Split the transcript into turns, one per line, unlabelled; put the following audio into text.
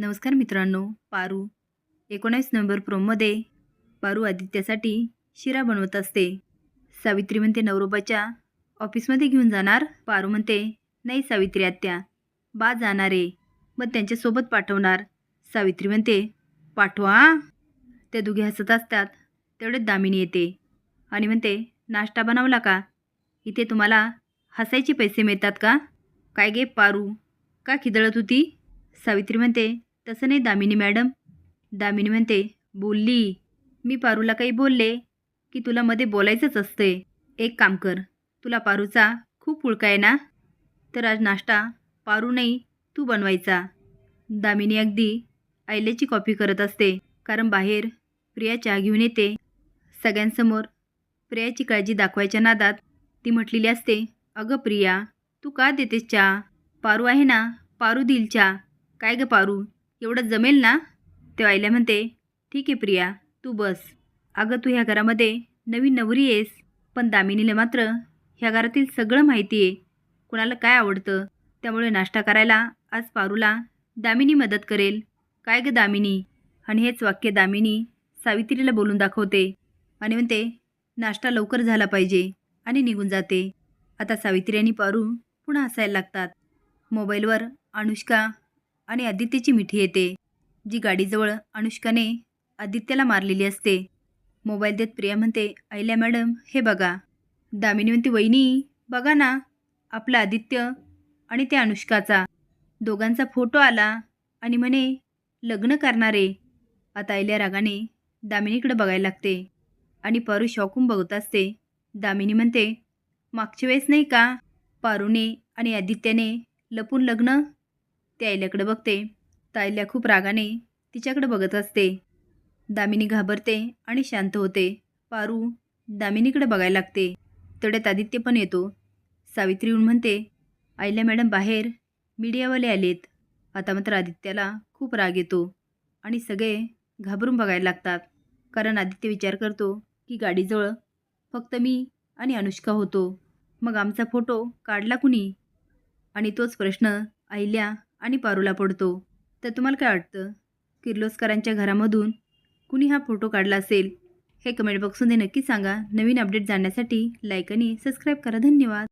नमस्कार मित्रांनो पारू. एकोणावीस नोव्हेंबर प्रोममध्ये पारू आदित्यासाठी शिरा बनवत असते. सावित्री म्हणते नवरोबाच्या ऑफिसमध्ये घेऊन जाणार. पारू म्हणते नाही सावित्री आत्या बा जाणार आहे. मग त्यांच्यासोबत पाठवणार. सावित्री म्हणते पाठवा. ते दोघे हसत असतात. तेवढेच दामिनी येते. आणि म्हणते नाश्ता बनवला का? इथे तुम्हाला हसायचे पैसे मिळतात का? काय गे पारू? का खिदळत होती? सावित्री म्हणते तसं नाही दामिनी मॅडम. दामिनी म्हणते बोलली. मी पारूला काही बोलले की तुला मध्ये बोलायचंच असते एक काम कर तुला पारूचा खूप पुळका आहे ना? तर आज नाश्ता पारू नाही तू बनवायचा. दामिनी अगदी आयल्याची कॉपी करत असते कारण बाहेर प्रिया चहा घेऊन येते. सगळ्यांसमोर प्रियाची काळजी दाखवायच्या नादात ती म्हटलेली असते अगं प्रिया तू का देतेस चहा? पारू आहे ना? पारू दिल चहा. काय गं पारू? एवढं जमेल ना? ते आईला म्हणते ठीक आहे प्रिया तू बस. अगं तू ह्या घरामध्ये नवीन नवरी आहेस पण दामिनीला मात्र ह्या घरातील सगळं माहिती आहे. कुणाला काय आवडतं? त्यामुळे नाश्ता करायला आज पारूला दामिनी मदत करेल. काय गं दामिनी? आणि हेच वाक्य दामिनी सावित्रीला बोलून दाखवते आणि म्हणते नाश्ता लवकर झाला पाहिजे आणि निघून जाते. आता सावित्री आणि पारू पुन्हा हसायला लागतात. मोबाईलवर अनुष्का आणि आदित्यची मिठी येते जी गाडीजवळ अनुष्काने आदित्यला मारलेली असते. मोबाईल देत प्रिया म्हणते आईल्या मॅडम हे बघा. दामिनी म्हणते वहिनी बघा ना आपला आदित्य आणि त्या अनुष्काचा. दोघांचा फोटो आला आणि म्हणे लग्न करणारे. आता आईल्या रागाने दामिनीकडे बघायला लागते आणि पारू शॉकून बघत असते. दामिनी म्हणते मागच्या वेळेस नाही का पारूने आणि आदित्याने लपून लग्न ते आईल्याकडे बघते. ताईल्या खूप रागाने तिच्याकडे बघत असते. दामिनी घाबरते आणि शांत होते. पारू दामिनीकडे बघायला लागते. तेवढ्यात आदित्य पण येतो. सावित्री येऊन म्हणते आईल्या मॅडम बाहेर. मीडियावाले आलेत. आता मात्र आदित्याला खूप राग येतो आणि सगळे घाबरून बघायला लागतात. कारण आदित्य विचार करतो की गाडीजवळ फक्त मी आणि अनुष्का होतो. मग आमचा फोटो काढला कुणी? आणि तोच प्रश्न आईल्या आणि पारूला पडतो. तर तुम्हाला काय वाटतं? किर्लोस्करांच्या घरामधून कुणी हा फोटो काढला असेल? हे कमेंट बॉक्समध्ये नक्की सांगा. नवीन अपडेट जाणण्यासाठी लाईक आणि सबस्क्राईब करा. धन्यवाद.